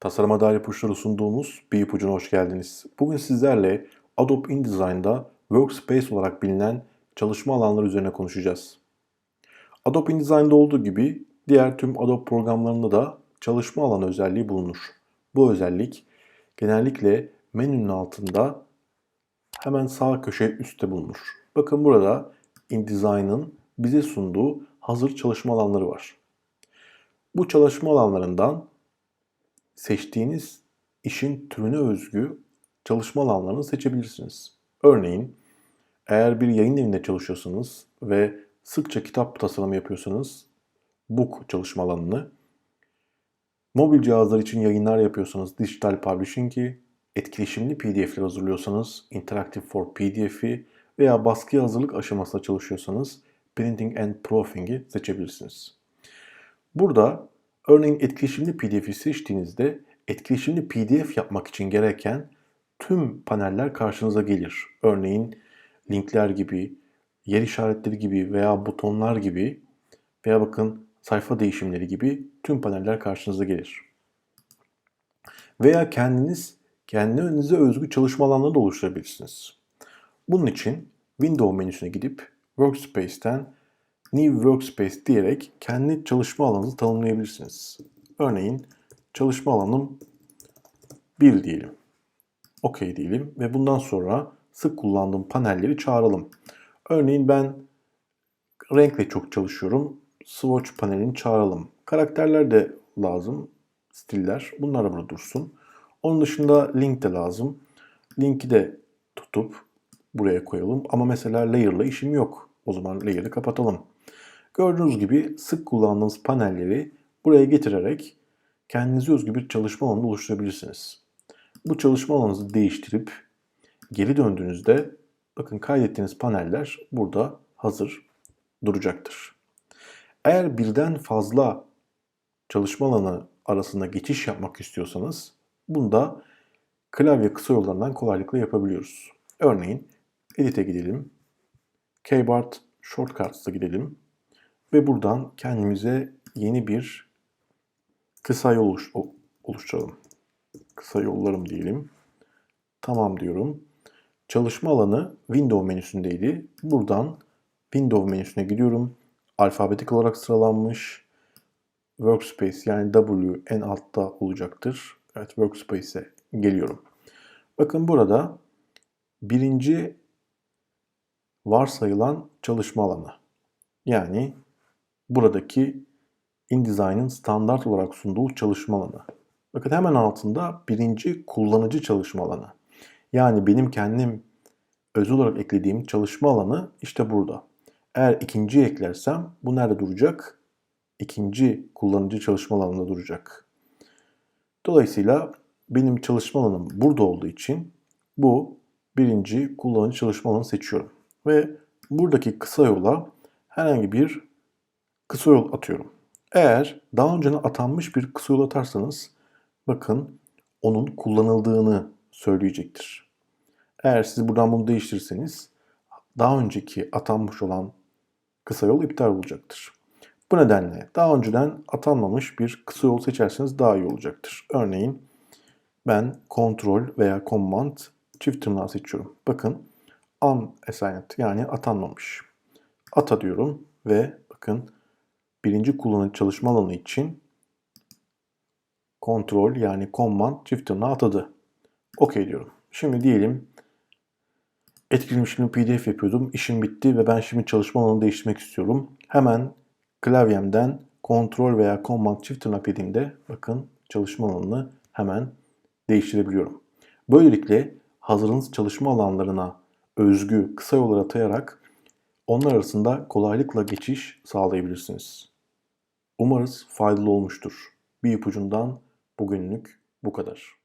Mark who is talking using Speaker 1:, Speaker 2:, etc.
Speaker 1: Tasarıma dair ipuçları sunduğumuz bir ipucuna hoş geldiniz. Bugün sizlerle Adobe InDesign'da Workspace olarak bilinen çalışma alanları üzerine konuşacağız. Adobe InDesign'da olduğu gibi diğer tüm Adobe programlarında da çalışma alanı özelliği bulunur. Bu özellik genellikle menünün altında hemen sağ köşe üstte bulunur. Bakın burada InDesign'ın bize sunduğu hazır çalışma alanları var. Bu çalışma alanlarından seçtiğiniz işin türüne özgü çalışma alanlarını seçebilirsiniz. Örneğin eğer bir yayın evinde çalışıyorsanız ve sıkça kitap tasarımı yapıyorsanız book çalışma alanını, mobil cihazlar için yayınlar yapıyorsanız dijital publishing'i, etkileşimli PDF'ler hazırlıyorsanız Interactive for PDF'i veya baskıya hazırlık aşamasında çalışıyorsanız Printing and Proofing'i seçebilirsiniz. Burada örneğin etkileşimli PDF'i seçtiğinizde etkileşimli PDF yapmak için gereken tüm paneller karşınıza gelir. Örneğin linkler gibi, yer işaretleri gibi veya butonlar gibi veya bakın sayfa değişimleri gibi tüm paneller karşınıza gelir. Veya kendiniz kendinize özgü çalışma alanları da oluşturabilirsiniz. Bunun için Window menüsüne gidip Workspace'ten New Workspace diyerek kendi çalışma alanınızı tanımlayabilirsiniz. Örneğin çalışma alanım 1 diyelim. OK diyelim ve bundan sonra sık kullandığım panelleri çağıralım. Örneğin ben renkle çok çalışıyorum. Swatch panelini çağıralım. Karakterler de lazım. Stiller. Bunlar da burada dursun. Onun dışında link de lazım. Linki de tutup buraya koyalım. Ama mesela layer'la işim yok. O zaman layer'ı kapatalım. Gördüğünüz gibi sık kullandığınız panelleri buraya getirerek kendinize özgü bir çalışma alanı oluşturabilirsiniz. Bu çalışma alanınızı değiştirip geri döndüğünüzde bakın kaydettiğiniz paneller burada hazır duracaktır. Eğer birden fazla çalışma alanı arasında geçiş yapmak istiyorsanız bunu da klavye kısa yollarından kolaylıkla yapabiliyoruz. Örneğin Edit'e gidelim. Keyboard Shortcuts'a gidelim. Ve buradan kendimize yeni bir kısa yol oluş oluşturalım. Kısa yollarım diyelim. Tamam diyorum. Çalışma alanı Window menüsündeydi. Buradan Window menüsüne gidiyorum. Alfabetik olarak sıralanmış. Workspace yani W en altta olacaktır. Evet Workspace'e geliyorum. Bakın burada birinci varsayılan çalışma alanı. Yani buradaki InDesign'ın standart olarak sunduğu çalışma alanı. Bakın hemen altında birinci kullanıcı çalışma alanı. Yani benim kendim özel olarak eklediğim çalışma alanı işte burada. Eğer ikinciyi eklersem bu nerede duracak? İkinci kullanıcı çalışma alanında duracak. Dolayısıyla benim çalışma alanım burada olduğu için bu birinci kullanıcı çalışma alanı seçiyorum. Ve buradaki kısa yola herhangi bir kısa yol atıyorum. Eğer daha önce atanmış bir kısa yol atarsanız bakın onun kullanıldığını söyleyecektir. Eğer siz buradan bunu değiştirirseniz daha önceki atanmış olan kısa yol iptal olacaktır. Bu nedenle daha önceden atanmamış bir kısa yol seçerseniz daha iyi olacaktır. Örneğin ben kontrol veya command çift tırnağı seçiyorum. Bakın unassigned yani atanmamış. Ata diyorum ve bakın birinci kullanıcı çalışma alanı için kontrol yani command çift tırnağı atadı. OK diyorum. Şimdi diyelim etkilemişim pdf yapıyordum. İşim bitti ve ben şimdi çalışma alanını değiştirmek istiyorum. Hemen klavyemden kontrol veya command çift tırnak dediğimde bakın çalışma alanını hemen değiştirebiliyorum. Böylelikle hazırınız çalışma alanlarına özgü kısa yollar atayarak onlar arasında kolaylıkla geçiş sağlayabilirsiniz. Umarız faydalı olmuştur. Bir ipucundan bugünlük bu kadar.